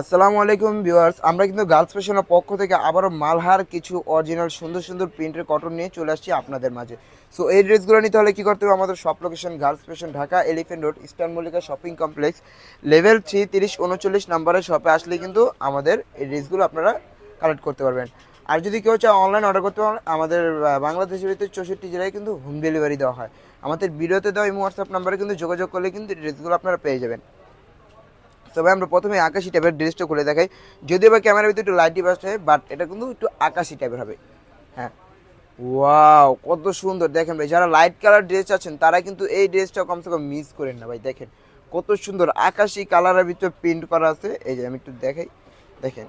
আসসালামু আলাইকুম ভিউয়ার্স, আমরা কিন্তু গার্লস ফ্যাশনের পক্ষ থেকে আবারও মালহার কিছু অরিজিনাল সুন্দর সুন্দর প্রিন্টের কটন নিয়ে চলে আসছি আপনাদের মাঝে। সো এই ড্রেসগুলো নিতে হলে কী করতে হবে? আমাদের সব location girls fashion Dhaka elephant road eastern Mallika shopping complex level three তিরিশ, উনচল্লিশ নাম্বারের শপে আসলে কিন্তু আমাদের এই ড্রেসগুলো আপনারা কালেক্ট করতে পারবেন। আর যদি কেউ চায় অনলাইন অর্ডার করতে পারেন, আমাদের বাংলাদেশের ভিতরে চৌষট্টি জেলায় কিন্তু হোম ডেলিভারি দেওয়া হয়। আমাদের ভিডিওতে দেওয়া এই হোয়াটসঅ্যাপ নাম্বারে কিন্তু যোগাযোগ করলে কিন্তু ড্রেসগুলো আপনারা পেয়ে যাবেন। তবে আমরা প্রথমে আকাশি টাইপের ড্রেসটা খুলে দেখাই। যদিও বা ক্যামেরার ভিতরে একটু লাইটি বাস্ট হয় বাট এটা কিন্তু একটু আকাশি টাইপের হবে। হ্যাঁ। ওয়াও কত সুন্দর। দেখেন ভাই, যারা লাইট কালার ড্রেস আছেন, তারা কিন্তু এই ড্রেসটা কমসে কম মিস করেন না ভাই, দেখেন। কত সুন্দর আকাশি কালারের ভিতরে প্রিন্ট করা আছে। এই যে আমি একটু দেখাই। দেখেন,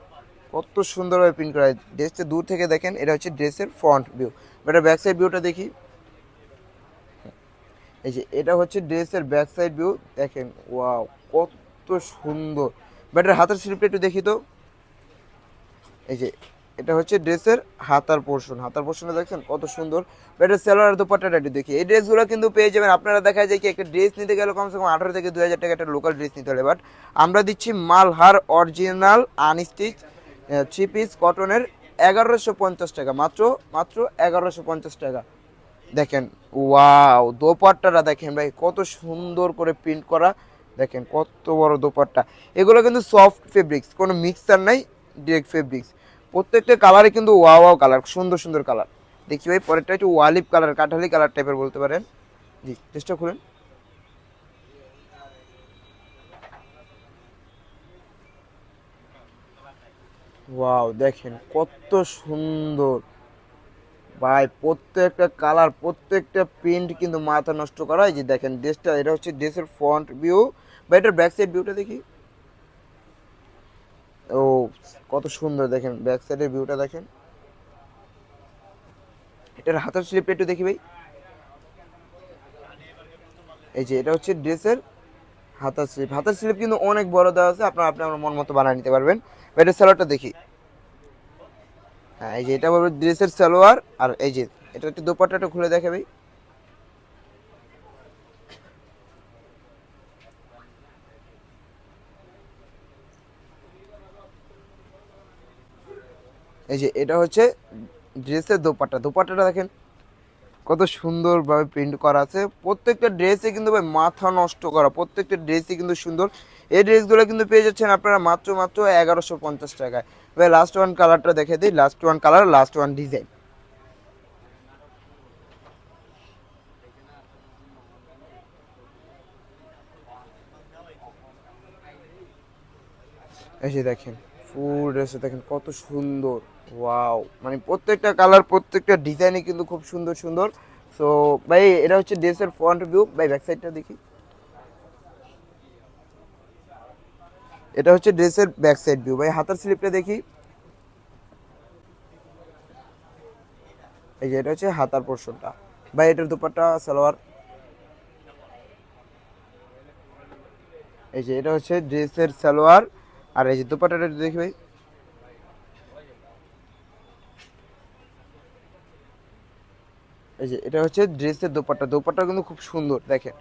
কত সুন্দরভাবে প্রিন্ট করা ড্রেসটা দূর থেকে দেখেন, এটা হচ্ছে ড্রেসের ফ্রন্ট ভিউ এটা ব্যাক সাইড ভিউটা দেখি। এই যে, এটা হচ্ছে ড্রেসের ব্যাক সাইড ভিউ দেখেন ওয়াও কত সুন্দর। ব্যাটার হাতের স্লিপটা একটু দেখি তো। এই যে, এটা হচ্ছে ড্রেসের হাতার পোর্শন হাতার পোর্শনে দেখছেন কত সুন্দর। ব্যাটার সেলার দোপাট্টাটা একটু দেখি। এই ড্রেসগুলো কিন্তু পেয়ে যাবেন। আপনারা দেখা যায় কি একটা ড্রেস নিতে গেলে কমসে কম আঠারো থেকে দুই হাজার টাকা একটা লোকাল ড্রেস নিতে হলে। বাট আমরা দিচ্ছি Malhar original unstitch three piece কটনের এগারোশো পঞ্চাশ টাকা। মাত্র মাত্র এগারোশো পঞ্চাশ টাকা। দেখেন ওয়াও দোপাট্টাটা দেখেন ভাই, কত সুন্দর করে প্রিন্ট করা। দেখেন কত বড় দোপাট্টা। এগুলো কিন্তু সফট ফেব্রিক্স কোনো মিক্সার নাই ডিরেক্ট ফেব্রিক্স প্রত্যেকটা কালারে কিন্তু ওয়া ওয়াও কালার সুন্দর সুন্দর কালার দেখি ভাই, পরেরটা একটু ওয়ালিপ কালার কাঠালি কালার টাইপের বলতে পারেন। জি চেষ্টা করুন ওয়াও দেখেন কত সুন্দর। ভাই, প্রত্যেকটা কালার প্রত্যেকটা প্রিন্ট কিন্তু মাথা নষ্ট করা এই যে দেখেন ড্রেসটা এটা হচ্ছে ড্রেসের ফ্রন্ট ভিউ বা এটার ব্যাক সাইড ভিউটা দেখি। ও, কত সুন্দর দেখেন ব্যাক সাইডের ভিউটা দেখেন। এটার হাতের স্লিপটা একটু দেখি ভাই। এই যে, এটা হচ্ছে ড্রেসের হাতার স্লিপ হাতার স্লিপ কিন্তু অনেক বড় দেওয়া আছে, আপনার আপনি আমার মন মতো বানিয়ে নিতে পারবেন। বা এটার স্যালোয়ারটা দেখি। হ্যাঁ এই যে, এটা ড্রেসের সালোয়ার, আর এই যে, এটা একটু দোপাট্টাটা খুলে দেখে ভাই। এই যে এটা হচ্ছে ড্রেসের দোপাট্টা। দোপাট্টাটা দেখেন, কত সুন্দরভাবে প্রিন্ট করা আছে। প্রত্যেকটা ড্রেসে কিন্তু ভাই মাথা নষ্ট করা, প্রত্যেকটা ড্রেসই কিন্তু সুন্দর। এই ড্রেসগুলো কিন্তু পেয়ে যাচ্ছেন আপনারা মাত্র মাত্র এগারোশো পঞ্চাশ টাকায়। ভাই লাস্ট ওয়ান কালারটা দেখে দিই last one colour last one design এই যে দেখেন। ফুল ড্রেসে দেখেন কত সুন্দর। ওয়াও। মানে প্রত্যেকটা কালার, প্রত্যেকটা ডিজাইনই কিন্তু খুব সুন্দর সুন্দর। সো ভাই, এটা হচ্ছে ড্রেসের ফ্রন্ট ভিউ ভাই ব্যাক সাইডটা দেখি। এটা হচ্ছে ড্রেসের ব্যাক সাইড ভিউ ভাই, হাতার স্লিপটা দেখি। এই যে, এটা হচ্ছে হাতার পোর্শনটা ভাই, এটার দুপাট্টা, সালোয়ার। এই যে, এটা হচ্ছে ড্রেসের সালোয়ার। আর এই যে দুপাট্টাটা একটু দেখি ভাই। এই যে এটা হচ্ছে ড্রেসের দোপাট্টা। দোপাট্টা কিন্তু খুব সুন্দর, দেখেন।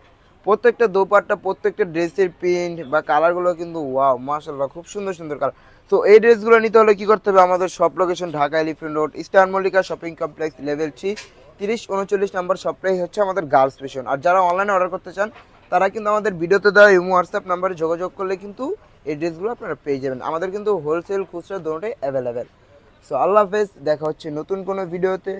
প্রত্যেকটা দোপাট্টা, প্রত্যেকটা ড্রেসের প্রিন্ট বা কালারগুলো কিন্তু ওয়াও মাশাল্লাহ খুব সুন্দর সুন্দর কালার। তো এই ড্রেসগুলো নিতে হলে কি করতে হবে? আমাদের সব location Dhaka elephant road, eastern Mallika shopping complex level three তিরিশ, উনচল্লিশ নাম্বার সবটাই হচ্ছে আমাদের গার্লস ফ্যাশন আর যারা অনলাইনে অর্ডার করতে চান তারা কিন্তু আমাদের ভিডিওতে দেওয়া ইমো হোয়াটসঅ্যাপ নাম্বারে যোগাযোগ করলে কিন্তু এই ড্রেসগুলো আপনারা পেয়ে যাবেন। আমাদের কিন্তু হোলসেল খুচরা দুটোই অ্যাভেলেবেল সো আল্লাহ হাফেজ, দেখা হচ্ছে নতুন কোনো ভিডিওতে